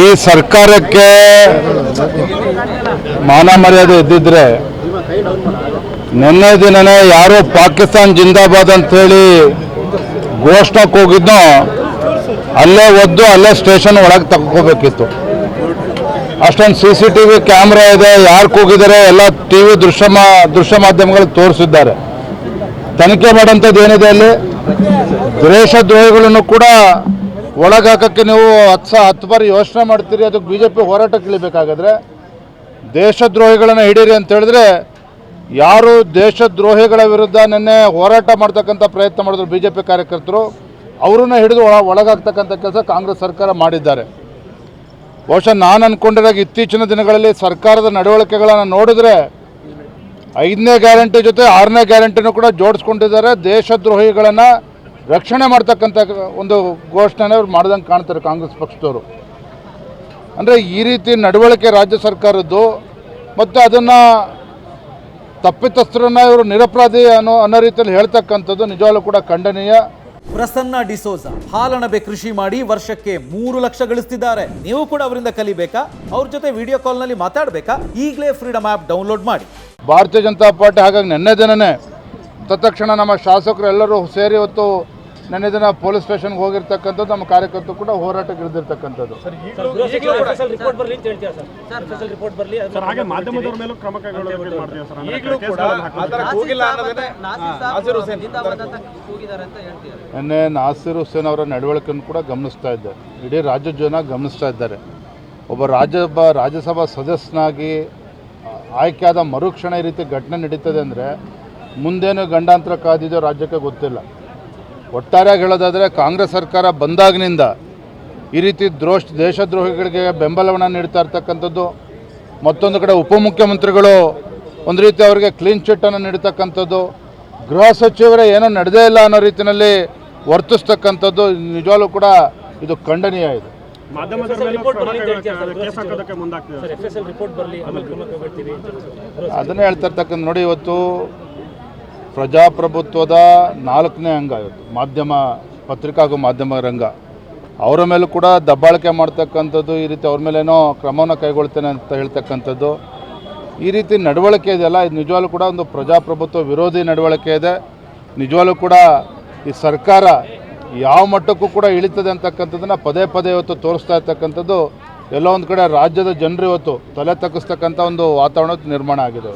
ಈ ಸರ್ಕಾರಕ್ಕೆ ಮಾನ ಮರ್ಯಾದೆ ಇದ್ದಿದ್ರೆ ನಿನ್ನೆ ದಿನನೇ ಯಾರು ಪಾಕಿಸ್ತಾನ್ ಜಿಂದಾಬಾದ್ ಅಂತೇಳಿ ಘೋಷಣಕ್ಕೆ ಹೋಗಿದ್ನೋ ಅಲ್ಲೇ ಒದ್ದು ಅಲ್ಲೇ ಸ್ಟೇಷನ್ ಒಳಗೆ ತಗೋಬೇಕಿತ್ತು ಅಷ್ಟೊಂದು C C T V camera ಇದೆ ಯಾರು ಕೂಗಿದ್ದಾರೆ ಎಲ್ಲ ಟಿ ವಿ ದೃಶ್ಯ ಮಾ ದೃಶ್ಯ ಮಾಧ್ಯಮಗಳು ತೋರಿಸಿದ್ದಾರೆ. ತನಿಖೆ ಮಾಡೋಂಥದ್ದು ಏನಿದೆ ಅಲ್ಲಿ? ದ್ವೇಷ ದ್ರೋಹಿಗಳನ್ನು ಕೂಡ ಒಳಗಾಕಕ್ಕೆ ನೀವು ಹತ್ತು ಸ ಹತ್ತು ಬಾರಿ ಯೋಚನೆ ಮಾಡ್ತೀರಿ, ಅದಕ್ಕೆ ಬಿ ಜೆ ಪಿ ಹೋರಾಟಕ್ಕೆ ಇಳಿಬೇಕಾಗಾದ್ರೆ ದೇಶದ್ರೋಹಿಗಳನ್ನು ಹಿಡೀರಿ ಅಂತ ಹೇಳಿದ್ರೆ ಯಾರು ದೇಶದ್ರೋಹಿಗಳ ವಿರುದ್ಧ ನಿನ್ನೆ ಹೋರಾಟ ಮಾಡ್ತಕ್ಕಂಥ ಪ್ರಯತ್ನ ಮಾಡಿದ್ರು ಬಿ ಜೆ ಪಿ ಕಾರ್ಯಕರ್ತರು. ಅವರನ್ನ ಹಿಡಿದು ಒಳ ಒಳಗಾಗ್ತಕ್ಕಂಥ ಕೆಲಸ ಕಾಂಗ್ರೆಸ್ ಸರ್ಕಾರ ಮಾಡಿದ್ದಾರೆ. ಬಹುಶಃ ನಾನು ಅಂದ್ಕೊಂಡಿರಾಗ ಇತ್ತೀಚಿನ ದಿನಗಳಲ್ಲಿ ಸರ್ಕಾರದ ನಡವಳಿಕೆಗಳನ್ನು ನೋಡಿದ್ರೆ ಐದನೇ ಗ್ಯಾರಂಟಿ ಜೊತೆ ಆರನೇ ಗ್ಯಾರಂಟಿನೂ ಕೂಡ ಜೋಡಿಸ್ಕೊಂಡಿದ್ದಾರೆ. ದೇಶದ್ರೋಹಿಗಳನ್ನು ರಕ್ಷಣೆ ಮಾಡ್ತಕ್ಕಂಥ ಒಂದು ಘೋಷಣೆ ಅವ್ರು ಮಾಡ್ದಂಗೆ ಕಾಣ್ತಾರೆ ಕಾಂಗ್ರೆಸ್ ಪಕ್ಷದವರು. ಅಂದರೆ ಈ ರೀತಿ ನಡವಳಿಕೆ ರಾಜ್ಯ ಸರ್ಕಾರದ್ದು ಮತ್ತು ಅದನ್ನು ತಪ್ಪಿತಸ್ಥರನ್ನ ಇವರು ನಿರಪರಾಧಿ ಅನ್ನೋ ಅನ್ನೋ ರೀತಿಯಲ್ಲಿ ಹೇಳ್ತಕ್ಕಂಥದ್ದು ನಿಜವಾಗ್ಲೂ ಕೂಡ ಖಂಡನೀಯ. ಪ್ರಸನ್ನ ಡಿಸೋಜ ಹಾಲಣಬೆ ಕೃಷಿ ಮಾಡಿ ವರ್ಷಕ್ಕೆ ಮೂರು ಲಕ್ಷ ಗಳಿಸ್ತಿದ್ದಾರೆ. ನೀವು ಕೂಡ ಅವರಿಂದ ಕಲಿಬೇಕಾ? ಅವ್ರ ಜೊತೆ ವಿಡಿಯೋ ಕಾಲ್ನಲ್ಲಿ ಮಾತಾಡಬೇಕಾ? ಈಗಲೇ ಫ್ರೀಡಮ್ ಆ್ಯಪ್ ಡೌನ್ಲೋಡ್ ಮಾಡಿ. ಭಾರತೀಯ ಜನತಾ ಪಾರ್ಟಿ ಹಾಗಾಗಿ ನೆನ್ನೆ ದಿನನೇ ತತ್ಕ್ಷಣ ನಮ್ಮ ಶಾಸಕರು ಎಲ್ಲರೂ ಸೇರಿ ಹೊತ್ತು ನನ್ನ ದಿನ ಪೊಲೀಸ್ ಸ್ಟೇಷನ್ಗೆ ಹೋಗಿರ್ತಕ್ಕಂಥದ್ದು ನಮ್ಮ ಕಾರ್ಯಕರ್ತರು ಕೂಡ ಹೋರಾಟಕ್ಕೆ ಇಳಿದಿರ್ತಕ್ಕಂಥದ್ದು ನಿನ್ನೆ ನಾಸಿರ್ ಹುಸೇನ್ ಅವರ ನಡವಳಿಕೆಯನ್ನು ಕೂಡ ಗಮನಿಸ್ತಾ ಇದ್ದಾರೆ. ಇಡೀ ರಾಜ್ಯ ಜನ ಗಮನಿಸ್ತಾ ಇದ್ದಾರೆ. ಒಬ್ಬ ರಾಜ್ಯಸಭಾ ರಾಜ್ಯಸಭಾ ಸದಸ್ಯನಾಗಿ ಆಯ್ಕೆಯಾದ ಮರುಕ್ಷಣ ಈ ರೀತಿ ಘಟನೆ ನಡೀತದೆ ಅಂದರೆ ಮುಂದೇನು ಗಂಡಾಂತರ ಕಾದಿದೆಯೋ ರಾಜ್ಯಕ್ಕೆ ಗೊತ್ತಿಲ್ಲ. ಒಟ್ಟಾರೆಯಾಗಿ ಹೇಳೋದಾದರೆ ಕಾಂಗ್ರೆಸ್ ಸರ್ಕಾರ ಬಂದಾಗಿನಿಂದ ಈ ರೀತಿ ದ್ರೋಷ್ ದೇಶದ್ರೋಹಿಗಳಿಗೆ ಬೆಂಬಲವನ್ನು ನೀಡ್ತಾ ಇರ್ತಕ್ಕಂಥದ್ದು ಮತ್ತೊಂದು ಕಡೆ ಉಪಮುಖ್ಯಮಂತ್ರಿಗಳು ಒಂದು ರೀತಿ ಅವರಿಗೆ ಕ್ಲೀನ್ ಚಿಟ್ಟನ್ನು ನೀಡ್ತಕ್ಕಂಥದ್ದು ಗೃಹ ಸಚಿವರೇ ಏನೋ ನಡೆದೇ ಇಲ್ಲ ಅನ್ನೋ ರೀತಿಯಲ್ಲಿ ವರ್ತಿಸ್ತಕ್ಕಂಥದ್ದು ನಿಜವಾಗ್ಲೂ ಕೂಡ ಇದು ಖಂಡನೀಯ ಇದೆ. ಅದನ್ನೇ ಹೇಳ್ತಾ ಇರ್ತಕ್ಕಂಥ ನೋಡಿ ಇವತ್ತು ಪ್ರಜಾಪ್ರಭುತ್ವದ ನಾಲ್ಕನೇ ಅಂಗ ಇವತ್ತು, ಮಾಧ್ಯಮ ಪತ್ರಿಕಾ ಹಾಗೂ ಮಾಧ್ಯಮ ರಂಗ. ಅವರ ಮೇಲೂ ಕೂಡ ದಬ್ಬಾಳಿಕೆ ಮಾಡ್ತಕ್ಕಂಥದ್ದು, ಈ ರೀತಿ ಅವ್ರ ಮೇಲೇನೋ ಕ್ರಮವನ್ನು ಕೈಗೊಳ್ತೇನೆ ಅಂತ ಹೇಳ್ತಕ್ಕಂಥದ್ದು. ಈ ರೀತಿ ನಡವಳಿಕೆ ಇದೆಯಲ್ಲ ಇದು ನಿಜವಾಗ್ಲೂ ಕೂಡ ಒಂದು ಪ್ರಜಾಪ್ರಭುತ್ವ ವಿರೋಧಿ ನಡವಳಿಕೆ ಇದೆ. ನಿಜವಾಗ್ಲೂ ಕೂಡ ಈ ಸರ್ಕಾರ ಯಾವ ಮಟ್ಟಕ್ಕೂ ಕೂಡ ಇಳಿತದೆ ಅಂತಕ್ಕಂಥದ್ದನ್ನು ಪದೇ ಪದೇ ಇವತ್ತು ತೋರಿಸ್ತಾ ಇರ್ತಕ್ಕಂಥದ್ದು. ಎಲ್ಲೋ ಒಂದು ಕಡೆ ರಾಜ್ಯದ ಜನರು ಇವತ್ತು ತಲೆ ತಗ್ಗಿಸ್ತಕ್ಕಂಥ ಒಂದು ವಾತಾವರಣ ನಿರ್ಮಾಣ ಆಗಿದೆ.